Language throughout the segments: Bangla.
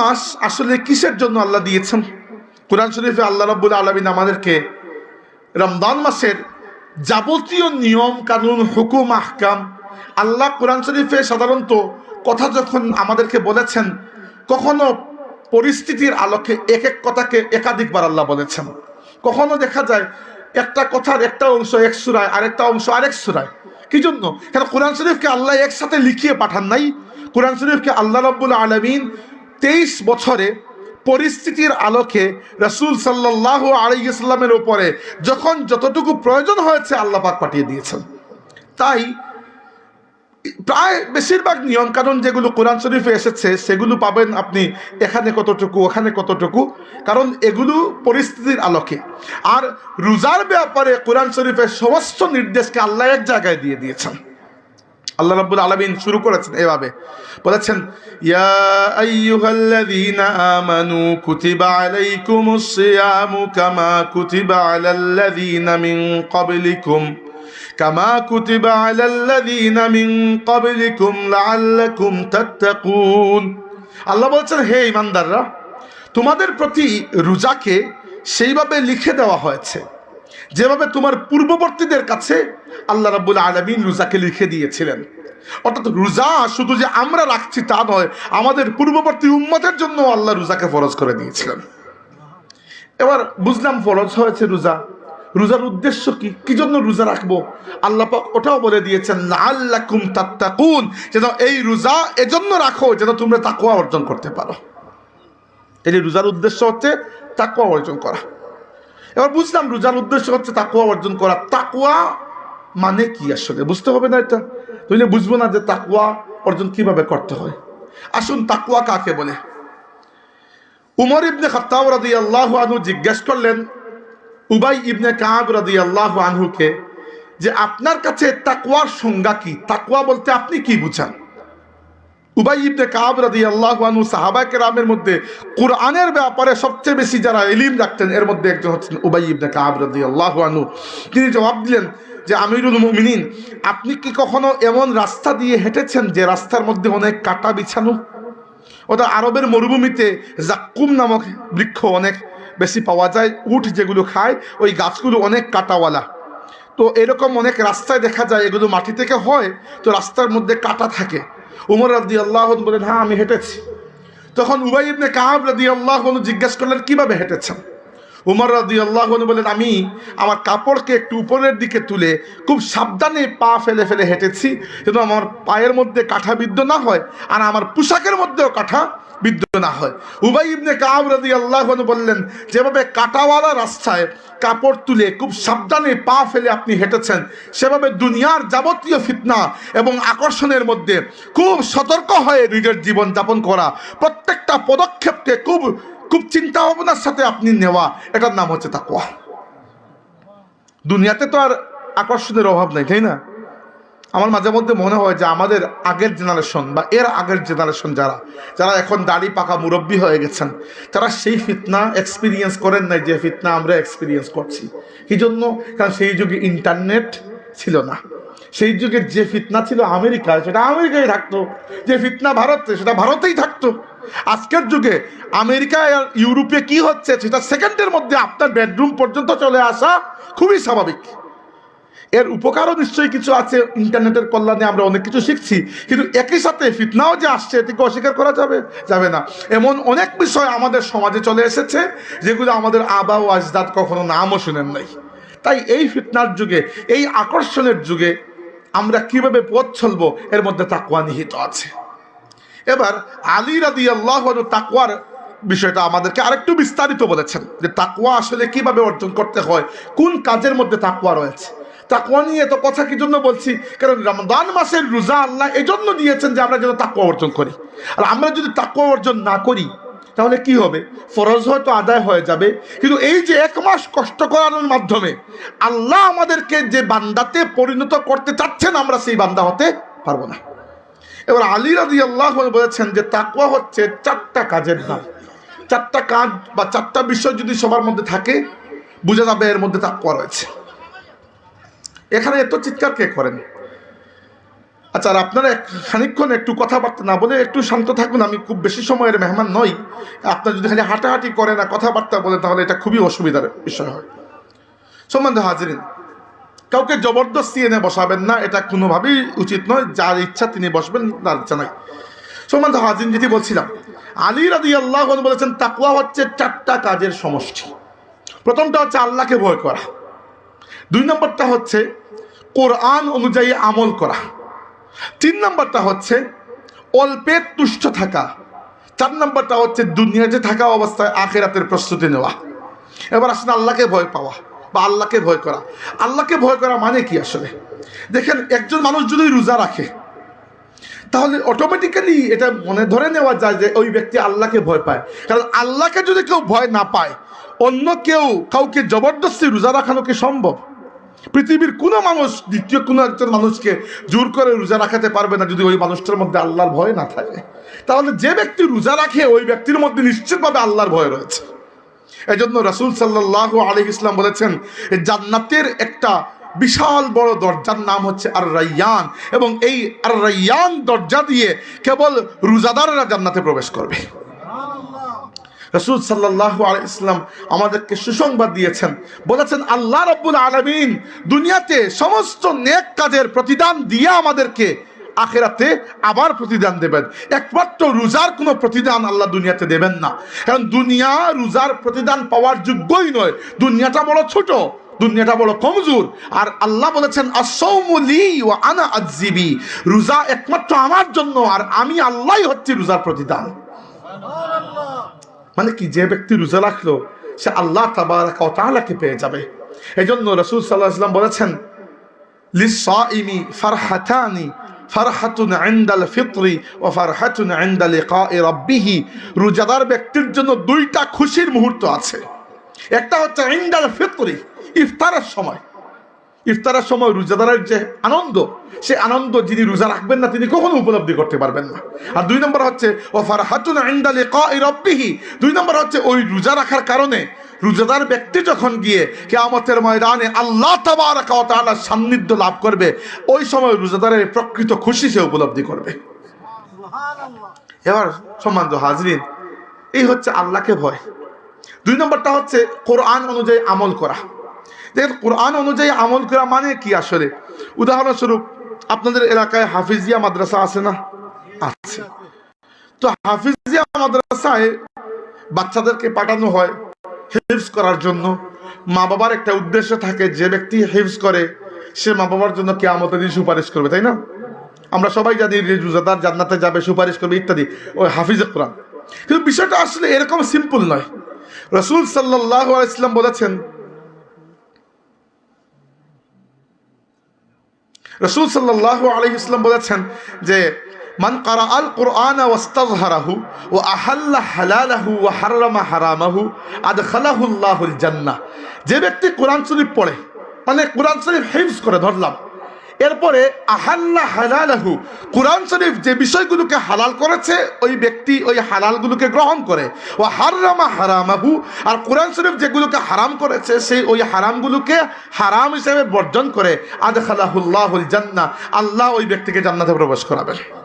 মাস আসলে কিসের জন্য আল্লাহ দিয়েছেন? কোরআন শরীফে আল্লাহ রাব্বুল আলমিন আমাদেরকে রমজান মাসের যাবতীয় নিয়ম, কানুন, হুকুম, আহকাম আল্লাহ কোরআন শরীফে সাধারণত কথা যখন আমাদেরকে বলেছেন, কখনো পরিস্থিতির আলোকে এক এক কথাকে একাধিকবার আল্লাহ বলেছেন। কখনো দেখা যায় একটা কথার একটা অংশ এক সুরায়, আরেকটা অংশ আরেক সুরায়। কি জন্য? কেন? কোরআন শরীফকে আল্লাহ একসাথে লিখিয়ে পাঠান নাই। কোরআন শরীফকে আল্লাহ রব্বুল আলমিন তেইশ বছরে পরিস্থিতির আলোকে রসুল সাল্লাহ আলাইসাল্লামের উপরে যখন যতটুকু প্রয়োজন হয়েছে আল্লাহ পাক পাঠিয়ে দিয়েছেন। তাই প্রায় বেশিরভাগ নিয়ম কানুন যেগুলো কোরআন শরীফে এসেছে, সেগুলো পাবেন আপনি এখানে কতটুকু, ওখানে কতটুকু, কারণ এগুলো পরিস্থিতির আলোকে। আর রোজার ব্যাপারে কোরআন শরীফের সমস্ত নির্দেশকে আল্লাহ এক জায়গায় দিয়ে দিয়েছেন। আল্লাহ রাব্বুল আলামিন শুরু করেছেন এভাবে। বলেছেন, ইয়া আইয়ুহাল্লাযীনা আমানু কুতিবা আলাইকুমুস সিয়ামু কামা কুতিবা আলাল্লাযীনা মিন ক্বাবলিকুম। কামা কুতিবা আলাল্লাযীনা মিন ক্বাবলিকুম লাআল্লাকুম তাত্তাকুন। আল্লাহ বলছেন, হে ইমানদাররা তোমাদের প্রতি রোজাকে সেইভাবে লিখে দেওয়া হয়েছে। যেভাবে তোমার পূর্ববর্তীদের কাছে আল্লাহ রাব্বুল আলমিন রোজাকে লিখে দিয়েছিলেন। অর্থাৎ রোজা শুধু যে আমরা রাখছি তা নয়, আমাদের পূর্ববর্তী উম্মতের জন্য আল্লাহ রোজাকে ফরজ করে দিয়েছিলেন। এবার বুঝলাম ফরজ হয়েছে রোজা। রোজার উদ্দেশ্য কি? কি জন্য রোজা রাখব? আল্লাহ ওটাও বলে দিয়েছেন, লাআল্লাকুম তাত্তাকুন যেন এই রোজা এজন্য রাখো যেন তোমরা তাকওয়া অর্জন করতে পারো। এই রোজার উদ্দেশ্য হচ্ছে তাকওয়া অর্জন করা। এবার বুঝলাম রোজার উদ্দেশ্য হচ্ছে তাকুয়া অর্জন করা। তাকুয়া মানে কি আসলে? বুঝতে হবে না এটা? তুইলে বুঝব না যে তাকুয়া অর্জন কীভাবে করতে হয়। আসুন তাকুয়া কাকে বলে? উমর ইবনে খত্তাব রাদি আল্লাহ আনহু জিজ্ঞেস করলেন, উবাই ইবনে কাব রাদি আল্লাহ আনহুকে যে আপনার কাছে তাকুয়ার সংজ্ঞা কি? তাকুয়া বলতে আপনি কি বুঝান? উবাই ইবনে কাব রাদি আল্লাহ আনহু সাহাবা কেরামের মধ্যে কোরআনের ব্যাপারে সবচেয়ে বেশি যারা এলিম রাখতেন, এর মধ্যে একজন হচ্ছেন উবাই ইবনে কাব রাদি আল্লাহ আনহু। তিনি জবাব দিলেন যে, আমিরুল মুমিনিন, আপনি কি কখনো এমন রাস্তা দিয়ে হেঁটেছেন যে রাস্তার মধ্যে অনেক কাটা বিছানো? ওটা আরবের মরুভূমিতে জাক্কুম নামক বৃক্ষ অনেক বেশি পাওয়া যায়, উট যেগুলো খায়, ওই গাছগুলো অনেক কাটাওয়ালা। তো এরকম অনেক রাস্তায় দেখা যায়, এগুলো মাটি থেকে হয়, তো রাস্তার মধ্যে কাটা থাকে। উমর রাদি আল্লাহ বলেন হ্যাঁ আমি হেঁটেছি। তখন উবাই ইবনে কাহাব রাদি আল্লাহ জিজ্ঞেস করলেন, কীভাবে হেঁটেছেন? উমর রাদি আল্লাহ বলেন, আমি আমার কাপড়কে একটু উপরের দিকে তুলে খুব সাবধানে পা ফেলে ফেলে হেঁটেছি। যেন আমার পায়ের মধ্যে কাঠা বিদ্ধ না হয়, আর আমার পোশাকের মধ্যেও কাঠা বিদ্ধ না হয়। উবাই ইবনে কাহাব রাদি আল্লাহ বললেন, যেভাবে কাটাওয়ালা রাস্তায় কাপড় তুলে খুব সাবধানে পা ফেলে আপনি হেঁটেছেন, সেভাবে দুনিয়ার যাবতীয় ফিতনা এবং আকর্ষণের মধ্যে খুব সতর্ক হয়ে নিজের জীবন যাপন করা, প্রত্যেকটা পদক্ষেপকে খুব খুব চিন্তা ভাবনার সাথে আপনি নেওয়া, এটার নাম হচ্ছে তাকুয়া দুনিয়াতে তো আর আকর্ষণের অভাব নেই, তাই না? আমার মাঝে মধ্যে মনে হয় যে আমাদের আগের জেনারেশন বা এর আগের জেনারেশন যারা যারা এখন দাড়ি পাকা মুরব্বী হয়ে গেছেন, তারা সেই ফিতনা এক্সপিরিয়েন্স করেন নাই যে ফিতনা আমরা এক্সপিরিয়েন্স করছি। এই জন্য? কারণ সেই যুগে ইন্টারনেট ছিল না। সেই যুগে যে ফিতনা ছিল আমেরিকায় সেটা আমেরিকায় থাকতো। যে ফিতনা ভারতে, সেটা ভারতেই থাকতো। আজকের যুগে আমেরিকা আর ইউরোপে কি হচ্ছে, সেটা সেকেন্ডের মধ্যে আপনার বেডরুম পর্যন্ত চলে আসা খুবই স্বাভাবিক। এর উপকারও নিশ্চয়ই কিছু আছে, ইন্টারনেটের কল্যাণে আমরা অনেক কিছু শিখছি, কিন্তু একই সাথে ফিতনাও যে আসছে, এটিকে অস্বীকার করা যাবে যাবে না। এমন অনেক বিষয় আমাদের সমাজে চলে এসেছে, যেগুলো আমাদের আবা ও আজদাদ কখনো নামও শুনেন নাই। তাই এই ফিতনার যুগে, এই আকর্ষণের যুগে আমরা কীভাবে পথ চলবো, এর মধ্যে তাকুয়া নিহিত আছে। এবার আলী রাদি আল্লাহ তাকুয়ার বিষয়টা আমাদেরকে আরেকটু বিস্তারিত বলেছেন, যে তাকুয়া আসলে কীভাবে অর্জন করতে হয়, কোন কাজের মধ্যে তাকুয়া রয়েছে। তাকুয়া নিয়ে তো কথা কি জন্য বলছি? কারণ রমদান মাসের রোজা আল্লাহ এজন্য দিয়েছেন যে আমরা যেন তাকুয়া অর্জন করি। আর আমরা যদি তাকুয়া অর্জন না করি, তাহলে কি হবে? ফরজ হয়তো আদায় হয়ে যাবে। কিন্তু এই যে এক মাস কষ্ট করানোর মাধ্যমে আল্লাহ আমাদেরকে যে বান্দাতে পরিণত করতে চাচ্ছেন, আমরা সেই বান্দা হতে পারব না। এবার আলী রাজি আল্লাহ বলেছেন যে তাকুয়া হচ্ছে চারটা কাজের নাম। চারটা কাজ বা চারটা বিষয় যদি সবার মধ্যে থাকে, বোঝা যাবে এর মধ্যে তাকুয়া রয়েছে। এখানে এত চিৎকার কে করেন? আচ্ছা আর আপনারা খানিক্ষণ একটু কথাবার্তা না বলে একটু শান্ত থাকুন, আমি খুব বেশি সময়ের মেহমান নই। আপনার যদি খালি হাঁটাহাঁটি করে না কথাবার্তা বলে তাহলে এটা খুবই অসুবিধার বিষয় হয়। সম্বন্ধে হাজিরিন, কাউকে জবরদস্তি এনে বসাবেন না, এটা কোনোভাবেই উচিত নয়। যার ইচ্ছা তিনি বসবেন, তার ইচ্ছা নাই। সম্বন্ধে হাজিন যেটি বলছিলাম, আলী রাদি আল্লাহ বলেছেন তাকুয়া হচ্ছে চারটা কাজের সমষ্টি। প্রথমটা হচ্ছে আল্লাহকে ভয় করা। দুই নম্বরটা হচ্ছে কোরআন অনুযায়ী আমল করা। তিন নম্বরটা হচ্ছে অল্পে তুষ্ট থাকা। চার নম্বরটা হচ্ছে দুনিয়াতে থাকা অবস্থায় আখেরাতের প্রস্তুতি নেওয়া। এবার আসলে আল্লাহকে ভয় পাওয়া বা আল্লাহকে ভয় করা। আল্লাহকে ভয় করা মানে কি আসলে? দেখেন, একজন মানুষ যদি রোজা রাখে, তাহলে অটোমেটিক্যালি এটা মনে ধরে নেওয়া যায় যে ওই ব্যক্তি আল্লাহকে ভয় পায়। কারণ আল্লাহকে যদি কেউ ভয় না পায়, অন্য কেউ কাউকে জবরদস্তি রোজা রাখানো কি সম্ভব? পৃথিবীর কোনো মানুষ, দ্বিতীয় কোনো একজন মানুষকে জোর করে রোজা রাখাতে পারবে না যদি ওই মানুষটার মধ্যে আল্লাহর ভয় না থাকে। তাহলে যে ব্যক্তি রোজা রাখে, ওই ব্যক্তির মধ্যে নিশ্চিতভাবে আল্লাহর ভয় রয়েছে। এই জন্য রসুল সাল্লাহ আলী ইসলাম বলেছেন জান্নাতের একটা বিশাল বড় দরজার নাম হচ্ছে আর রাইয়ান এবং এই আর রাইয়ান দরজা দিয়ে কেবল রোজাদাররা জান্নাতে প্রবেশ করবে। রসুল সাল্লাহ ইসলাম আমাদেরকে সুসংবাদ দিয়েছেন। বলেছেন, আল্লাহ রব্বুল আলমিন দুনিয়াতে সমস্ত নেক কাজের প্রতিদান দিয়ে আমাদেরকে আখেরাতে আবার প্রতিদান দেবেন। একমাত্র রোজার কোনো প্রতিদান আল্লাহ দুনিয়াতে দেবেন না। কারণ দুনিয়া রোজার প্রতিদান পাওয়ার যোগ্যই নয়। দুনিয়াটা বড় ছোট, দুনিয়াটা বড় কমজোর। আর আল্লাহ বলেছেন আসৌমুলি ও আনা আজিবি রোজা একমাত্র আমার জন্য, আর আমি আল্লাহ হচ্ছে রোজার প্রতিদান। মানে কি, যে ব্যক্তি রোজা রাখল, সে আল্লাহ তাবারাকে পেয়ে যাবে। এই জন্য রসুল সাল্লাহ ইসলাম বলেছেন ফারহাতানি ফিত্রি ও রোজাদার ব্যক্তির জন্য দুইটা খুশির মুহূর্ত আছে। একটা হচ্ছে ফিত্রি, ইফতারের সময়। ইফতারের সময় রোজাদারের যে আনন্দ সে আনন্দ যিনি রোজা রাখবেন না, তিনি কখনো উপলব্ধি করতে পারবেন না। আর দুই নম্বর হচ্ছে ও ফারহাতুন ইনদাল লিকাই রাব্বিহি। দুই নম্বর হচ্ছে, ওই রোজা রাখার কারণে রোজাদার ব্যক্তি যখন গিয়ে কেয়ামতের ময়দানে আল্লাহ তাবারাকার সান্নিধ্য লাভ করবে, ওই সময় রোজাদারের প্রকৃত খুশি সে উপলব্ধি করবে। এবার সম্মান হাজরিন, এই হচ্ছে আল্লাহকে ভয়। দুই নম্বরটা হচ্ছে, কোরআন অনুযায়ী আমল করা। দেখেন কোরআন অনুযায়ী আমল করা মানে কি আসলে? উদাহরণস্বরূপ, আপনাদের এলাকায় হাফিজিয়া মাদ্রাসা আছে না? আছে। তো হাফিজিয়া মাদ্রাসায় বাচ্চাদেরকে পাঠানো হয় হিফজ করার জন্য। মা বাবার একটা উদ্দেশ্য থাকে, যে ব্যক্তি হিফজ করে, সে মা বাবার জন্য কেয়ামতের দিন সুপারিশ করবে, তাই না? আমরা সবাই জানি যে রোজাদার জান্নাতে যাবে, সুপারিশ করবে, ইত্যাদি। ওই হাফিজে কোরআন। কিন্তু বিষয়টা আসলে এরকম সিম্পল নয়। রসুল সাল্লাহ ইসলাম বলেছেন রসুল সাল্লাহ আলহ ইসলাম বলেছেন যে, মান কারা আল কোরআন ওয়াস্তাজহারাহু ও আহাল্লা হালালাহু ও হারামা হারামাহু আদ খালাহুল্লাহুল জান্না যে ব্যক্তি কোরআন শরীফ পড়ে মানে কোরআন শরীফ হিফজ করে, ধরলাম এরপরে আহাল্লা হালালাহু। কোরআন শরীফ যে বিষয়গুলোকে হালাল করেছে, ওই ব্যক্তি ওই হালালগুলোকে গ্রহণ করে। ও হারামা হারামাহু। আর কোরআন শরীফ যেগুলোকে হারাম করেছে, সেই ওই হারামগুলোকে হারাম হিসেবে বর্জন করে। আদ খালাহুল্লাহুল জান্না আল্লাহ ওই ব্যক্তিকে জান্নাতে প্রবেশ করাবেন।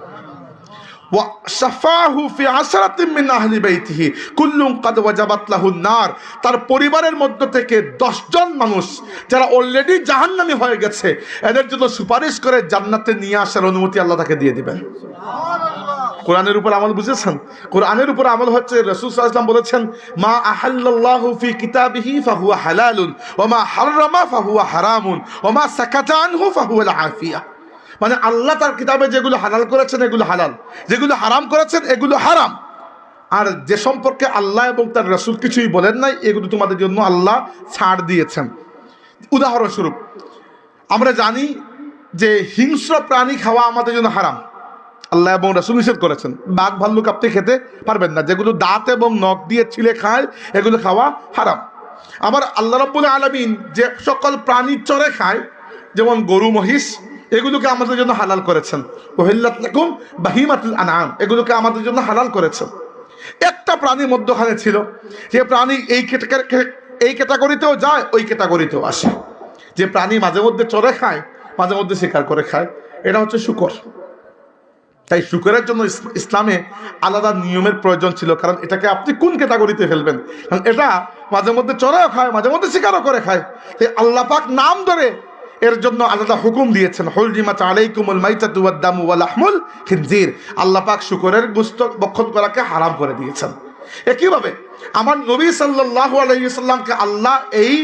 তার পরিবারের মধ্য থেকে দশজন মানুষ যারা অলরেডি জাহান্নামি হয়ে গেছে এদের জন্য সুপারিশ করে জান্নাতে নিয়ে আসার অনুমতি আল্লাহ তাকে দিয়ে দিবেন। কোরআনের উপর আমল বুঝেছেন? কোরআনের উপর আমল হচ্ছে রসুল ইসলাম বলেছেন মা আহাল্লাহু ফি কিতাবিহি ফাহুয়া হালালুন ওয়া মা হাররামা ফাহুয়া হারামুন ওয়া মা সাকাতা আনহু ফাহুয়া আফিয়া। মানে আল্লাহ তার কিতাবে যেগুলো হালাল করেছেন, এগুলো হালাল। যেগুলো হারাম করেছেন, এগুলো হারাম। আর যে সম্পর্কে আল্লাহ এবং তার রসুল কিছুই বলেন নাই, এগুলো তোমাদের জন্য আল্লাহ ছাড় দিয়েছেন। উদাহরণস্বরূপ, আমরা জানি যে হিংস্র প্রাণী খাওয়া আমাদের জন্য হারাম। আল্লাহ এবং রসুল নিষেধ করেছেন। বাঘ, ভাল্লুক আপনি খেতে পারবেন না। যেগুলো দাঁত এবং নখ দিয়ে ছিলে খায়, এগুলো খাওয়া হারাম। আবার আল্লাহ রব্বুল আলমিন যে সকল প্রাণী চরে খায়, যেমন গরু, মহিষ এগুলোকে আমাদের জন্য হালাল করেছেন। ওহিল্লাতুম বাহিমাতুল আনাম এগুলোকে আমাদের জন্য হালাল করেছেন। একটা প্রাণী মধ্যখানে ছিল। যে প্রাণী এই এই ক্যাটাগরিতেও যায়, ওই ক্যাটাগরিতেও আসে। যে প্রাণী মাঝে মধ্যে চড়ে খায়, মাঝে মধ্যে শিকার করে খায়, এটা হচ্ছে শুকর। তাই শুকরের জন্য ইসলামে আলাদা নিয়মের প্রয়োজন ছিল, কারণ এটাকে আপনি কোন ক্যাটাগরিতে ফেলবেন? কারণ এটা মাঝে মধ্যে চড়াও খায়, মাঝে মধ্যে শিকারও করে খায়। তাই আল্লাহ পাক নাম ধরে এর জন্য আলাদা হুকুম দিয়েছেন। হলজিমা আলাইকুমুল মাইতাতু ওয়াদ-দামু ওয়াল লাহমুল খিনজির। আল্লাহ পাক শুকরের গোশত বক্ষণ করাকে হারাম করে দিয়েছেন। একইভাবে আমার নবী সাল্লাল্লাহু আলাইহি সাল্লামকে আল্লাহ এই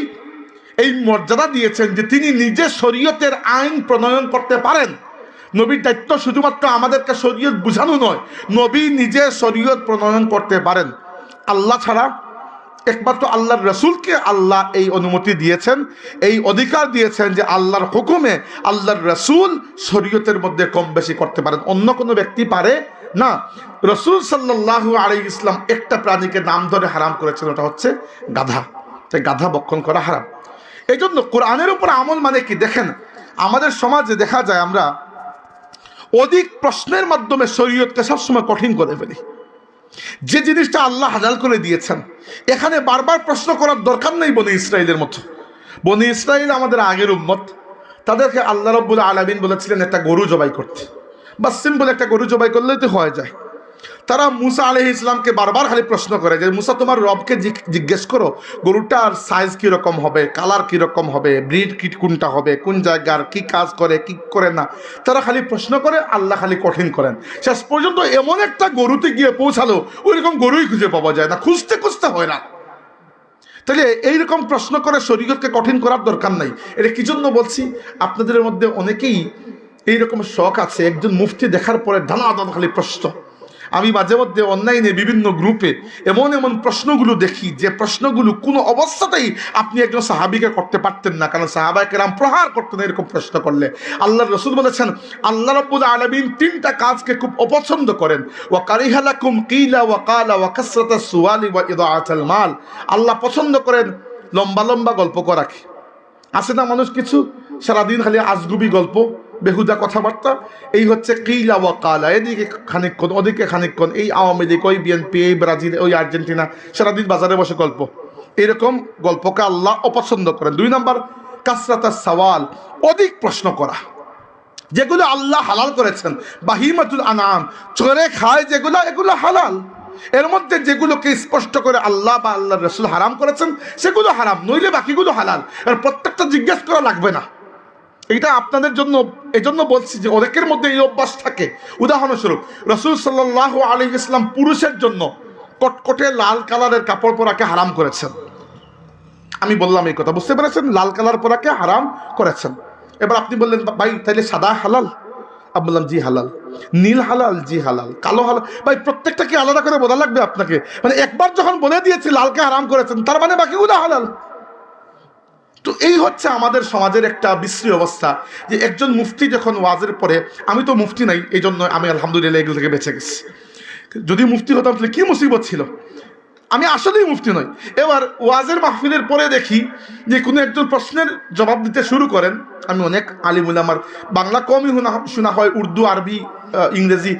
এই মর্যাদা দিয়েছেন যে তিনি নিজে শরীয়তের আইন প্রণয়ন করতে পারেন। নবীর দায়িত্ব শুধুমাত্র আমাদেরকে শরীয়ত বুঝানো নয়, নবী নিজে শরীয়ত প্রণয়ন করতে পারেন। আল্লাহ ছাড়া একমাত্র আল্লাহর রসুলকে আল্লাহ এই অনুমতি দিয়েছেন, এই অধিকার দিয়েছেন যে আল্লাহর হুকুমে আল্লাহর রসুল শরীয়তের মধ্যে কম বেশি করতে পারেন। অন্য কোনো ব্যক্তি পারে না। রসুল সাল্লাল্লাহু আলী ইসলাম একটা প্রাণীকে নাম ধরে হারাম করেছেন, ওটা হচ্ছে গাধা। তাই গাধা বক্ষণ করা হারাম। এই জন্য কোরআনের উপর আমল মানে কি? দেখেন, আমাদের সমাজে দেখা যায় আমরা অধিক প্রশ্নের মাধ্যমে শরীয়তকে সবসময় কঠিন করে ফেলি। যে জিনিসটা আল্লাহ হাজাল করে দিয়েছেন, এখানে বারবার প্রশ্ন করার দরকার নেই বনি ইসরায়েলের মতো। বনি ইসরায়েল আমাদের আগের উম্মত। তাদেরকে আল্লাহ রব্বুল আলমিন বলেছিলেন, একটা গরু জবাই করতে। বা সিম্পল, একটা গরু জবাই করলেই তো হয়ে যায়। তারা মুসা আলহ ইসলামকে বারবার খালি প্রশ্ন করে যে, মুসা, তোমার রবকে জিজ্ঞেস করো, গরুটার সাইজ কীরকম হবে কালার কীরকম হবে ব্রিড কি, কোনটা হবে, কোন জায়গার কি কাজ করে, কি করে না? তারা খালি প্রশ্ন করে, আল্লাহ খালি কঠিন করেন। শেষ পর্যন্ত এমন একটা গরুতে গিয়ে পৌঁছালো, ওইরকম গরুই খুঁজে পাওয়া যায় না, খুঁজতে খুঁজতে হয় না। তাহলে এইরকম প্রশ্ন করে শরীয়তকে কঠিন করার দরকার নাই। এটা কি জন্য বলছি? আপনাদের মধ্যে অনেকেই এইরকম শখ আছে, একজন মুফতি দেখার পরে ধানা দানা খালি প্রশ্ন। আমি মাঝে মধ্যে অনলাইনে বিভিন্ন গ্রুপে এমন এমন প্রশ্নগুলো দেখি যে প্রশ্নগুলো কোনো অবস্থাতেই আপনি একজন সাহাবিকে করতে পারতেন না। কারণ সাহাবাই কেরাম প্রহার করতেন এরকম প্রশ্ন করলে। আল্লাহ রসুল বলেছেন, আল্লাহ রব্বুল আলমিন তিনটা কাজকে খুব অপছন্দ করেন। ওয়া কারিহালাকুম কিলা ওয়া কালা ওয়া কাসরাতা সুয়ালি ওয়া ইদাআতাল মাল। আল্লাহ পছন্দ করেন লম্বা লম্বা গল্প করাকে আছে না মানুষ কিছু? সারাদিন খালি আজগুবি গল্প। বেহুদা কথাবার্তা। এই হচ্ছে কিলা ওয়া কালা। এদিকে খানিকক্ষণ, ওদিকে খানিকক্ষণ। এই আওয়ামী লীগ, ওই বিএনপি এই ব্রাজিল, ওই আর্জেন্টিনা সারাদিন বাজারে বসে গল্প। এরকম গল্পকে আল্লাহ অপছন্দ করেন। দুই নম্বর, কাসরাতা সওয়াল অধিক প্রশ্ন করা। যেগুলো আল্লাহ হালাল করেছেন। বাহিমাতুল আনাম চোরে খায় যেগুলো, এগুলো হালাল। এর মধ্যে যেগুলোকে স্পষ্ট করে আল্লাহ বা আল্লাহ রসুল হারাম করেছেন, সেগুলো হারাম। নইলে বাকিগুলো হালাল। আর প্রত্যেকটা জিজ্ঞেস করা লাগবে না। এটা আপনাদের জন্য, এজন্য বলছি যে অনেকের মধ্যে এই অভ্যাস থাকে। উদাহরণস্বরূপ, রসুল সাল্লাহ আলী ইসলাম পুরুষের জন্য কটকটে লাল কালারের কাপড় পরাকে হারাম করেছেন। আমি বললাম এই কথা, বুঝতে পেরেছেন? লাল কালার পরাকে হারাম করেছেন। এবার আপনি বললেন, ভাই, তাইলে সাদা হালাল? আমি বললাম, জি, হালাল। নীল হালাল, জি, হালাল। কালো হালাল। ভাই প্রত্যেকটাকে আলাদা করে বলা লাগবে আপনাকে? মানে একবার যখন বলে দিয়েছি, লালকে হারাম করেছেন, তার মানে বাকিগুলো হালাল। তো এই হচ্ছে আমাদের সমাজের একটা বিশ্রী অবস্থা যে একজন মুফতি যখন ওয়াজের পরে, আমি তো মুফতি নাই এই জন্য আমি আলহামদুলিল্লাহ এগুলো থেকে বেঁচে গেছি। যদি মুফতি হতাম, তাহলে কি মুসিবত ছিল? আমি আসলেই মুফতি নই। এবার ওয়াজের মাহফিলের পরে দেখি যে কোনো একজন প্রশ্নের জবাব দিতে শুরু করেন। আমি অনেক আলিমুল আমার বাংলা কমই শোনা হয়, উর্দু, আরবি ইংরেজি,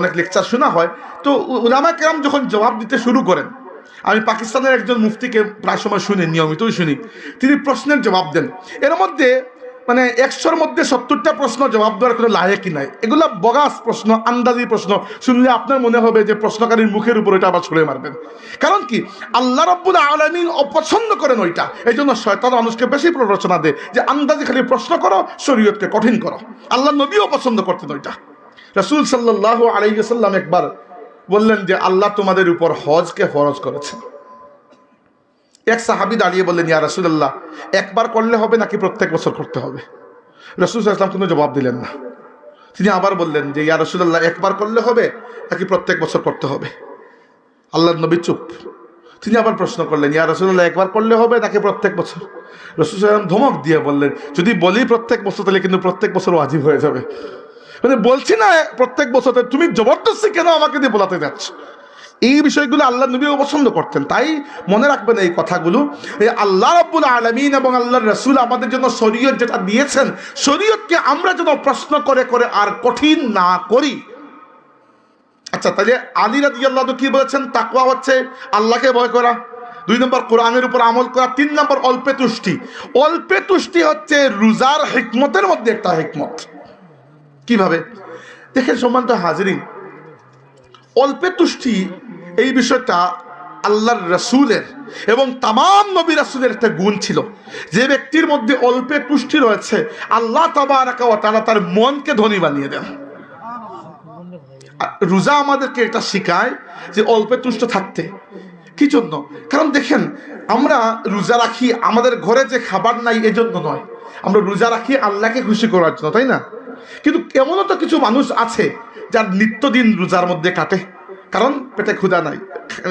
অনেক লেকচার শোনা হয়। তো উলামা কেরাম যখন জবাব দিতে শুরু করেন আমি পাকিস্তানের একজন মুফতিকে প্রায় সময় শুনি, নিয়মিতই শুনি। তিনি প্রশ্নের জবাব দেন। এর মধ্যে মানে একশোর মধ্যে সত্তরটা প্রশ্ন জবাব দেওয়ার কোনো লায়কি নাই। এগুলো বগাস প্রশ্ন, আন্দাজি প্রশ্ন। শুনলে আপনার মনে হবে যে প্রশ্নকারীর মুখের উপর এটা আবার ছুড়ে মারবেন। কারণ কি? আল্লাহ রব্বুল আলমিন অপছন্দ করেন ওইটা। এই জন্য শয়তান মানুষকে বেশি প্ররোচনা দেয় যে, আন্দাজি খালি প্রশ্ন করো, শরীয়তকে কঠিন করো। আল্লাহ নবীও পছন্দ করতেন ওইটা। রসুল সাল্লাহ আলাইসাল্লাম একবার বললেন যে আল্লাহ তোমাদের উপর হজকে ফরজ করেছেন। এক সাহাবি দাঁড়িয়ে বললেন, ইয়া রসুল্লাহ একবার করলে হবে নাকি প্রত্যেক বছর করতে হবে? রসুল ইসলাম কোনো জবাব দিলেন না। তিনি আবার বললেন যে, ইয়া রসুল্লাহ একবার করলে হবে নাকি প্রত্যেক বছর করতে হবে? আল্লাহ নবী চুপ। তিনি আবার প্রশ্ন করলেন, ইয়া রসুল্লাহ একবার করলে হবে নাকি প্রত্যেক বছর? রসুল ধমক দিয়ে বললেন, যদি বলি প্রত্যেক বছর, তাহলে কিন্তু প্রত্যেক বছর ওয়াজিব হয়ে যাবে। মানে বলছি না প্রত্যেক বছর তুমি জবরদস্তি কেন আমাকে দিয়ে বলাতে যাচ্ছ? এই বিষয়গুলো আল্লাহ নবীও পছন্দ করতেন, তাই মনে রাখবেন এই কথাগুলো। এই আল্লাহ রব্বুল আলমিন এবং আল্লাহর রসুল আমাদের জন্য শরীয়ত যেটা দিয়েছেন, শরীয়তকে আমরা যেন প্রশ্ন করে করে আর কঠিন না করি। আচ্ছা তাহলে আলী রাজি আল্লাহ কি বলেছেন? তাকুয়া হচ্ছে আল্লাহকে ভয় করা। দুই নম্বর, কোরআনের উপর আমল করা। তিন নম্বর, অল্পে তুষ্টি। অল্পে তুষ্টি হচ্ছে রোজার হিকমতের মধ্যে একটা হিকমত। কীভাবে? দেখেন সম্মানিত হাজিরিন, অল্পে তুষ্টি এই বিষয়টা আল্লাহর রসুলের এবং তামাম নবী রাসুলের একটা গুণ ছিল। যে ব্যক্তির মধ্যে অল্পে তুষ্টি রয়েছে, আল্লাহ তাবারাকা ওয়া তাআলা তার মনকে ধনী বানিয়ে দেন। রোজা আমাদেরকে এটা শেখায় যে অল্পে তুষ্ট থাকতে। কি জন্য? কারণ দেখেন, আমরা রোজা রাখি আমাদের ঘরে যে খাবার নাই এজন্য নয়। আমরা রোজা রাখি আল্লাহকে খুশি করার জন্য, তাই না? কিন্তু এমনও তো কিছু মানুষ আছে যার নিত্যদিন রোজার মধ্যে কাটে। কারণ পেটে ক্ষুধা নাই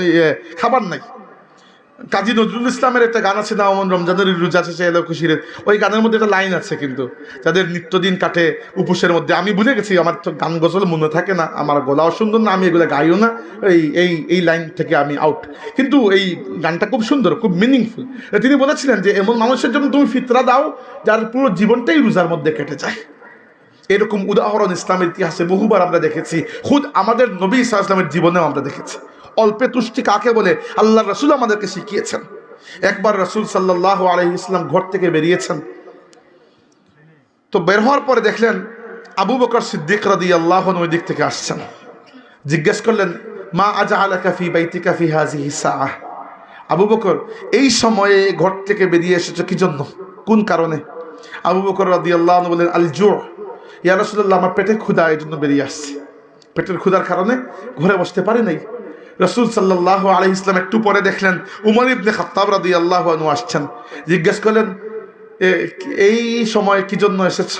ইয়ে, খাবার নাই। কাজী নজরুল ইসলামের একটা গান আছে না রমজানের রোজা সে এলো খুশির। ওই গানের মধ্যে একটা লাইন আছে কিন্তু যাদের নিত্যদিন কাটে উপোসের মধ্যে। আমি বুঝে গেছি আমার তো গান গজল মনে থাকে না আমার গলাও সুন্দর না আমি এগুলো গাইও না। এই এই এই লাইন থেকে আমি আউট কিন্তু এই গানটা খুব সুন্দর খুব মিনিংফুল তিনি বলেছিলেন যে এমন মানুষের জন্য তুমি ফিতরা দাও যার পুরো জীবনটাই রোজার মধ্যে কেটে যায়। এরকম উদাহরণ ইসলামের ইতিহাসে বহুবার আমরা দেখেছি। খুদ আমাদের নবী ইসলামের জীবনেও আমরা দেখেছি। অল্পে তুষ্টি কাকে বলে? আল্লাহ রসুল আমাদেরকে শিখিয়েছেন। একবার রসুল সাল্লাহ আলহি ইসলাম ঘর থেকে বেরিয়েছেন। তো বের হওয়ার পরে দেখলেন আবু বকর সিদ্দিক রাদি আল্লাহ ওই দিক থেকে আসছেন। জিজ্ঞেস করলেন, মা আজা আলা কাফি বাইতি কাফি হাজি হিসা আবু বকর, এই সময়ে ঘর থেকে বেরিয়ে এসেছে কি জন্য? কোন কারণে? আবু বকর রাদি আল্লাহ বললেন, আল জোর ইয়া রসুল্লাহ আমার পেটে ক্ষুধা এই জন্য বেরিয়ে আসছে। পেটের ক্ষুধার কারণে ঘরে বসতে পারে নাই। রসুল সাল্লাহ আলহ ইসলাম একটু পরে দেখলেন, উমর ইবনে খাত্তাব রাদি আল্লাহ আনু আসছেন। জিজ্ঞেস করলেন, "এ- এই সময় কি জন্য এসেছ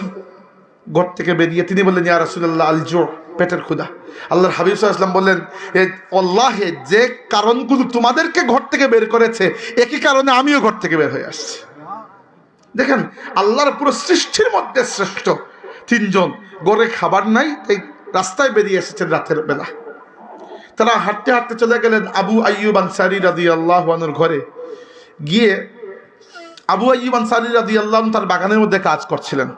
ঘর থেকে বেরিয়ে তিনি বললেন, ইয়া রসুল্লাহ আল জোর, পেটের ক্ষুধা। আল্লাহর হাবিব সাল্লাম বললেন, "এ, আল্লাহে যে কারণগুলো তোমাদেরকে ঘর থেকে বের করেছে, একই কারণে আমিও ঘর থেকে বের হয়ে আসছি। দেখেন, আল্লাহর পুরো সৃষ্টির মধ্যে শ্রেষ্ঠ। তিনজন। গড়ে খাবার নাই, তাই রাস্তায় বেরিয়ে এসেছেন রাতের বেলা। তারা হাঁটতে হাঁটতে চলে গেলেন আবু আইয়ুব আনসারি রাদি আল্লাহর ঘরে। গিয়ে আবু আইয়ুব আনসারি রাদি আল্লাহ তার বাগানের মধ্যে কাজ করছিলেন।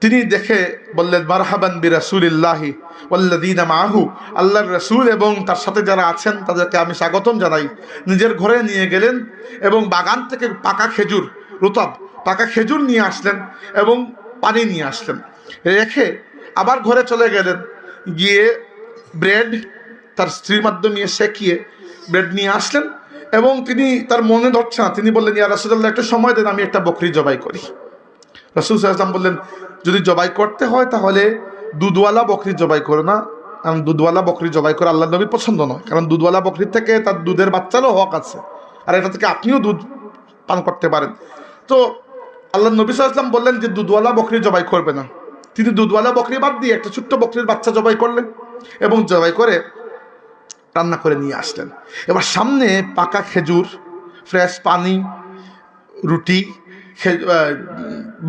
তিনি দেখে বললেন, মারহাবান বি রাসূলিল্লাহি ওয়াল্লাযীনা মাআহু, আল্লাহর রাসূল এবং তার সাথে যারা আছেন তাদেরকে আমি স্বাগতম জানাই। নিজের ঘরে নিয়ে গেলেন এবং বাগান থেকে পাকা খেজুর, রুতাব, পাকা খেজুর নিয়ে আসলেন এবং পানি নিয়ে আসলেন। রেখে আবার ঘরে চলে গেলেন। গিয়ে ব্রেড তার স্ত্রীর মাধ্যমে শেখিয়ে ব্রেড নিয়ে আসলেন এবং তিনি তার মনে ধরছে না। তিনি বললেন, ইয়া রাসূলুল্লাহ, একটা সময় দেন, আমি একটা বকরি জবাই করি। রসুল সাল্লাম বললেন, যদি জবাই করতে হয় তাহলে দুধওয়ালা বকরি জবাই করো না। কারণ দুধওয়ালা বকরি জবাই করে আল্লাহ নবী পছন্দ নয়। কারণ দুধওয়ালা বকরির থেকে তার দুধের বাচ্চারও হক আছে। আর এটা থেকে আপনিও দুধ পান করতে পারেন। তো আল্লাহ নবী সাল্লাম বললেন যে দুধওয়ালা বকরি জবাই করবে না। তিনি দুধওয়ালা বকরি বাদ দিয়ে একটা ছোট্ট বকরির বাচ্চা জবাই করলেন এবং জবাই করে রান্না করে নিয়ে আসলেন। এবার সামনে পাকা খেজুর, ফ্রেশ পানি, রুটি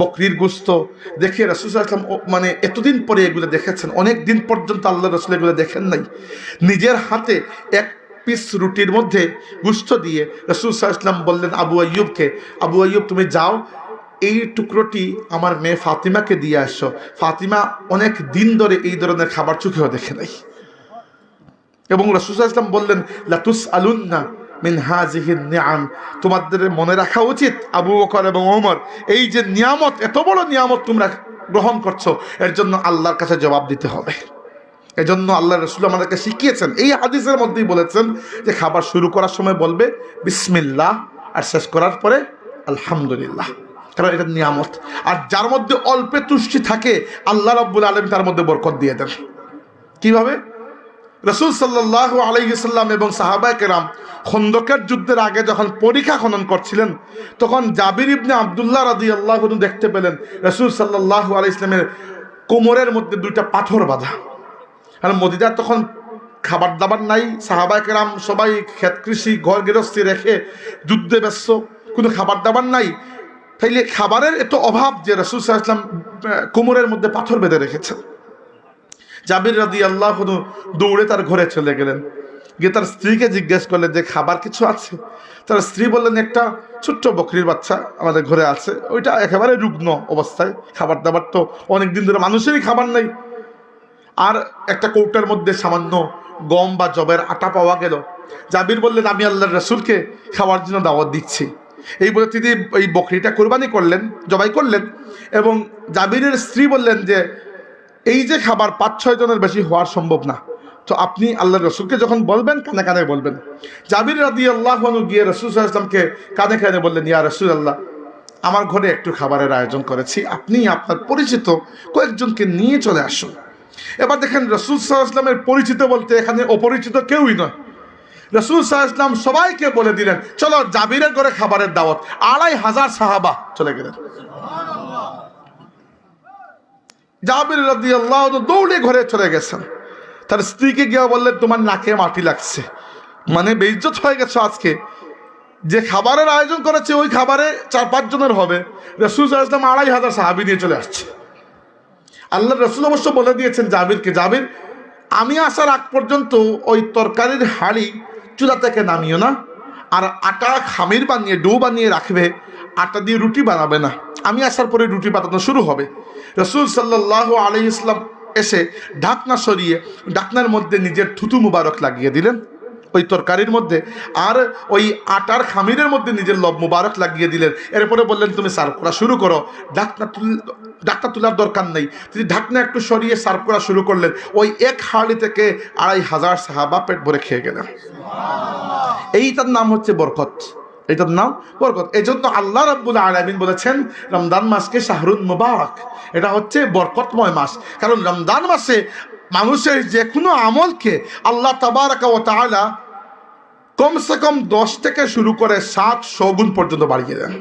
বকরির গোস্ত দেখে রসুল আসলাম মানে এতদিন পরে এগুলো দেখেছেন, অনেক দিন পর্যন্ত আল্লাহ রসুল এগুলো দেখেন নাই। নিজের হাতে এক পিস রুটির মধ্যে গুস্ত দিয়ে রসুল ইসলাম বললেন, আবু আয়ুবকে আবু আয়ুব তুমি যাও এই টুকরোটি আমার মেয়ে ফাতিমাকে দিয়ে আসো ফাতিমা অনেক দিন ধরে এই ধরনের খাবার চোখেও দেখে নাই। এবং রসুল ইসলাম বললেন লাতুস আলুন্না মিন হাজিহিন নিয়াম তোমাদের মনে রাখা উচিত, আবু বকর এবং ওমর, এই যে নিয়ামত, এত বড় নিয়ামত তোমরা গ্রহণ করছ, এর জন্য আল্লাহর কাছে জবাব দিতে হবে। এজন্য আল্লাহ রসুল আমাদেরকে শিখিয়েছেন, এই হাদিসের মধ্যেই বলেছেন যে খাবার শুরু করার সময় বলবে, বিসমিল্লাহ, আর শেষ করার পরে, আলহামদুলিল্লাহ। কারণ এটা নিয়ামত। আর যার মধ্যে অল্পে তুষ্টি থাকে, আল্লাহ রব্বুল আলম তার মধ্যে বরকত দিয়ে দেন। কীভাবে? রসুল সাল্লাহ আলাইসাল্লাম এবং সাহাবায় কেরাম খন্দকের যুদ্ধের আগে যখন পরীক্ষা খনন করছিলেন, তখন জাবির ইবনে আবদুল্লাহ রাদি আল্লাহ দেখতে পেলেন, রসুল সাল্লাহ আলাই ইসলামের কোমরের মধ্যে দুইটা পাথর বাঁধা। আর মদিদার তখন খাবার দাবার নাই, সাহাবায় কেরাম সবাই ক্ষেত কৃষি ঘর গৃহস্থী রেখে যুদ্ধে ব্যস্ত, কোনো খাবার দাবার নাই তাইলে খাবারের এত অভাব যে রসুল সাল্লাম কোমরের মধ্যে পাথর বেঁধে রেখেছেন। জাবির রাদি আল্লাহ দৌড়ে তার ঘরে চলে গেলেন। গিয়ে তার স্ত্রীকে জিজ্ঞেস করলেন যে, খাবার কিছু আছে? তার স্ত্রী বললেন, একটা ছোট্ট বকরির বাচ্চা আমাদের ঘরে আছে। ওইটা একেবারে রুগ্ন অবস্থায়। খাবার দাবার তো অনেক দিন ধরে মানুষেরই খাবার নাই। আর একটা কৌটার মধ্যে সামান্য গম বা জবের আটা পাওয়া গেল। জাবির বললেন, আমি আল্লাহর রসুলকে খাওয়ার জন্য দাওয়াত দিচ্ছি। এই বলে তিনি এই বকরিটা কোরবানি করলেন, জবাই করলেন এবং জাবিরের স্ত্রী বললেন যে, এই যে খাবার পাঁচ, ছয় জনের বেশি হওয়ার সম্ভব না। তো আপনি আল্লাহ রসুলকে যখন বলবেন, কানে কানে বলবেন। জাবির রাদি আল্লাহ গিয়ে রসুল ইসলামকে কানে কানে বললেন, ইয়া রসুল আল্লাহ আমার ঘরে একটু খাবারের আয়োজন করেছি। আপনি আপনার পরিচিত কয়েকজনকে নিয়ে চলে আসুন। এবার দেখেন রসুল সাল্লাহ ইসলামের পরিচিত বলতে এখানে অপরিচিত কেউই নয়। রসুল ইসলাম সবাইকে বলে দিলেন, চলো জাবিরের ঘরে খাবারের দাওয়াত। আড়াই হাজার সাহাবা চলে গেলেন। জাবির আল্লাহ দৌড়ে ঘরে চলে গেছেন। তার স্ত্রীকে গিয়ে বললেন, তোমার নাকে মাটি লাগছে। মানে বেইজ্জত হয়ে গেছে আজকে। যে খাবারের আয়োজন করেছে, ওই খাবারে চার পাঁচ জনের হবে। রসুল সাল্লাম আড়াই হাজার সাহাবি নিয়ে চলে আসছে। আল্লাহ রসুল অবশ্য বলে দিয়েছেন জাবিরকে জাবির, আমি আসার আগ পর্যন্ত ওই তরকারির হাড়ি চুলা থেকে নামিও না। আর আটা, খামির বানিয়ে, ডো বানিয়ে রাখবে, আটা দিয়ে রুটি বানাবে না। আমি আসার পরে রুটি বানানো শুরু হবে। রসুল সাল্লাহ আলি ইসলাম এসে ঢাকনা সরিয়ে, ঢাকনার মধ্যে নিজের থুতু মুবারক লাগিয়ে দিলেন। ওই তরকারির মধ্যে আর ওই আটার খামিরের মধ্যে নিজের লব মুবারক লাগিয়ে দিলেন। এরপরে বললেন, তুমি সার্ভ করা শুরু করো। ঢাকনা তুল, ঢাকনা তোলার দরকার নেই। তিনি ঢাকনা একটু সরিয়ে সার্ভ করা শুরু করলেন। ওই এক হাড়ি থেকে আড়াই হাজার সাহাবা পেট ভরে খেয়ে গেলেন। এইটার নাম হচ্ছে বরকত। এটার নাম বরকত। এই জন্য আল্লাহ রাব্বুল আলামিন বলেছেন রমদান মাসকে শাহরুন মুবারক। এটা হচ্ছে বরকতময় মাস। কারণ রমদান মাসে মানুষের যে কোনো আমলকে আল্লাহ তাবারাকা ও তাআলা কমসে কম দশ থেকে শুরু করে সাত গুণ পর্যন্ত বাড়িয়ে দেন।